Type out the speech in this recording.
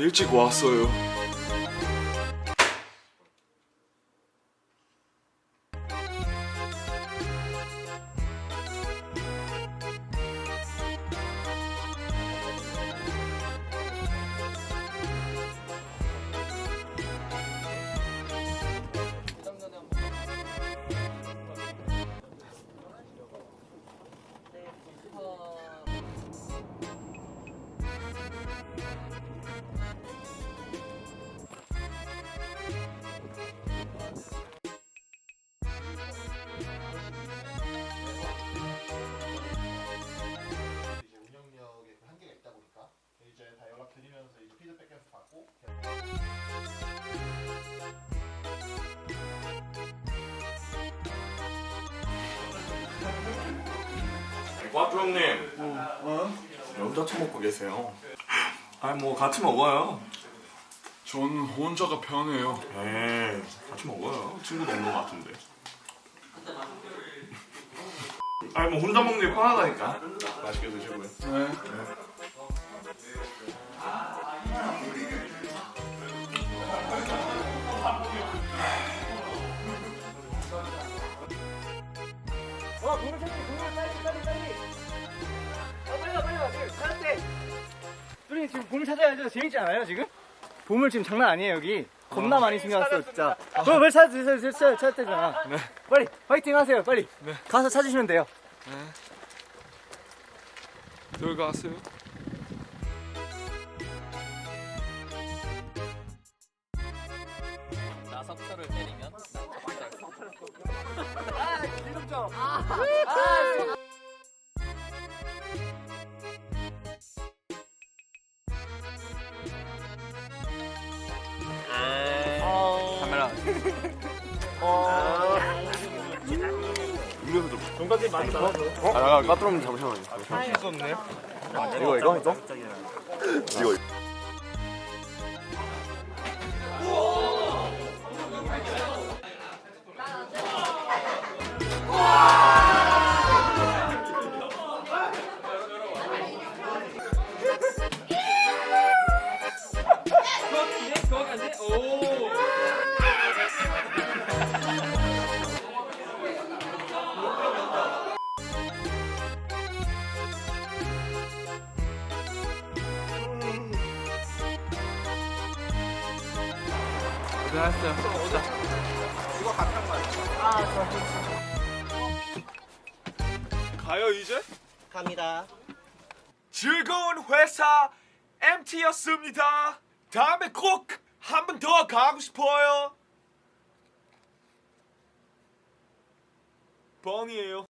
일찍 왔어요. 과프 형님. 어? 혼자 처먹고 계세요. 아니 뭐 같이 먹어요. 전 혼자가 편해요. 에이 같이 먹어요. 친구도 없는 것 같은데. 아니 뭐 혼자 먹는 게 편하다니까. 맛있게 드시고요. 네. 와 공을 찾지 공을 빨리 우리 지금 보물 찾아야죠. 재밌지 않아요 지금? 보물 지금 장난 아니에요 여기. 겁나 많이 숨겨놨어 진짜 어 빨리 찾았 찾았 찾았대잖아 빨리 화이팅 하세요 빨리. 가서 찾으시면 돼요. 여기 가세요. 나 석초를 때리면? 아 이름 좀 카메라 아 까투럼 잠시만요. 이거 이거 이거? 이거 가요 이제? 갑니다 즐거운 회사 MT였습니다. 다음에 꼭 한 번 더 가고 싶어요. 뻥이에요.